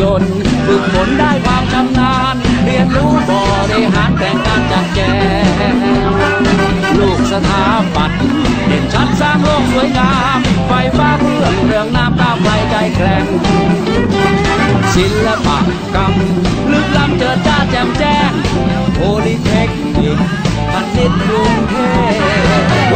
ยนต์ฝึกฝนได้ความชำนาญ เรียนรู้บริหารแต่งการจัดแจงลูกสถาปัตย์เด่นชัดสร้างโลกสวยงาม ไฟฟ้าเรื่องเรื่องน้ำตาไฟใจแกร่งศิลปกรรมลึกล้ำเจิดจ้าแจ่มแจ้งโพลิเทคนิคพันนิตกรุงเทพ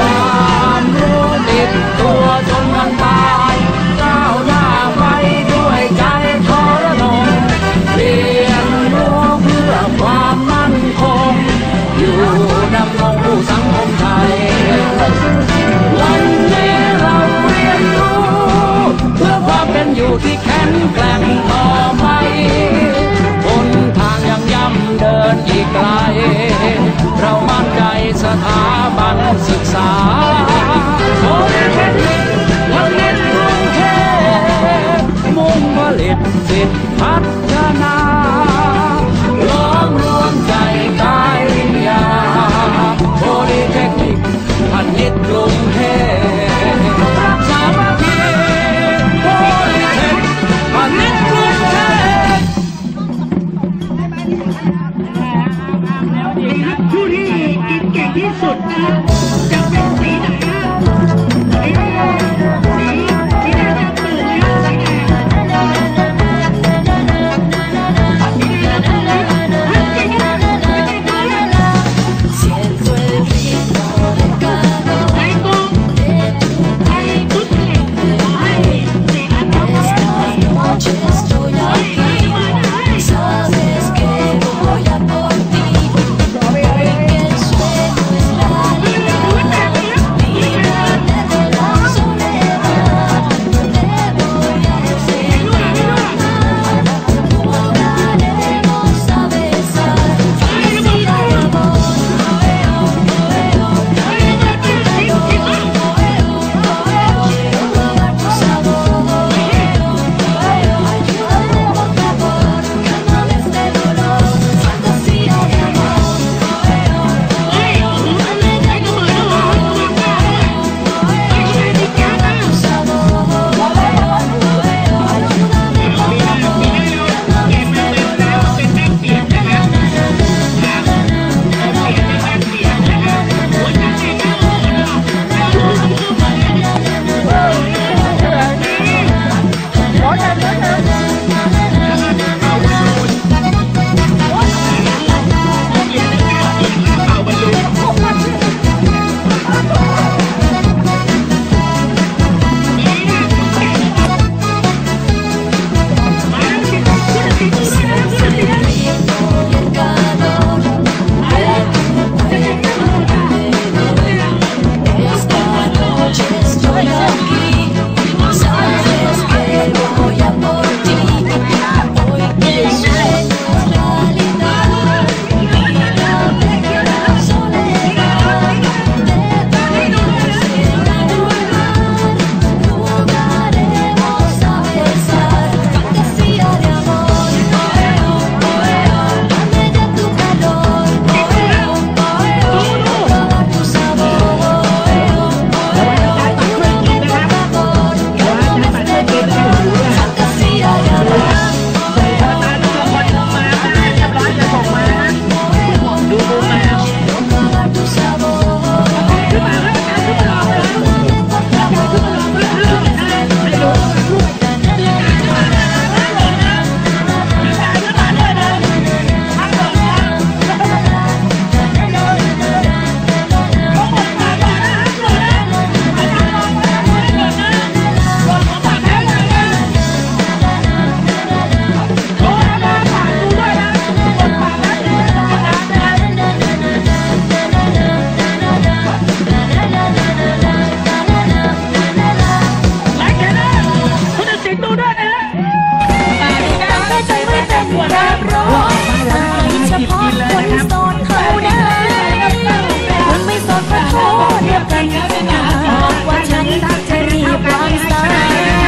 บอกว่าฉันจะรีบวางสา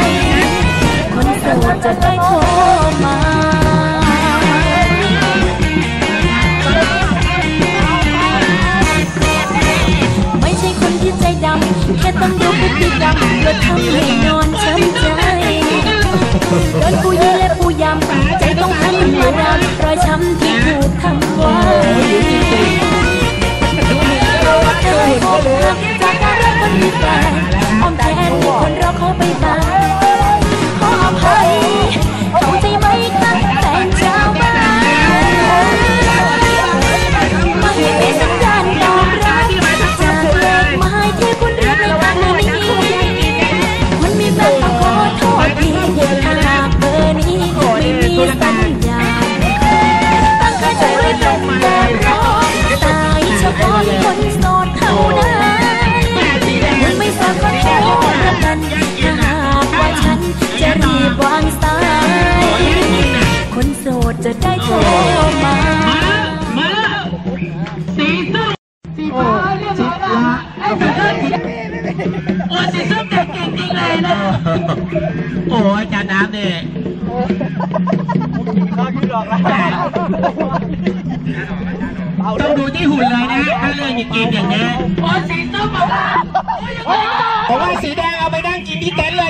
ยคนโสดจะได้พบ จะได้เธอมา มาสีส้มสีฟ้าเรียบร้อยแล้วไอ้สีส้มโอ้สีส้มเด็กเก่งจริงเลยนะโอ้อาจารย์น้ำเนี่ยต้องดูที่หุ่นเลยนะถ้าเรื่องอจะกินอย่างนี้โอ้สีส้มบอกว่าผมว่าสีแดงเอาไปนั่งกินที่เต็นท์เล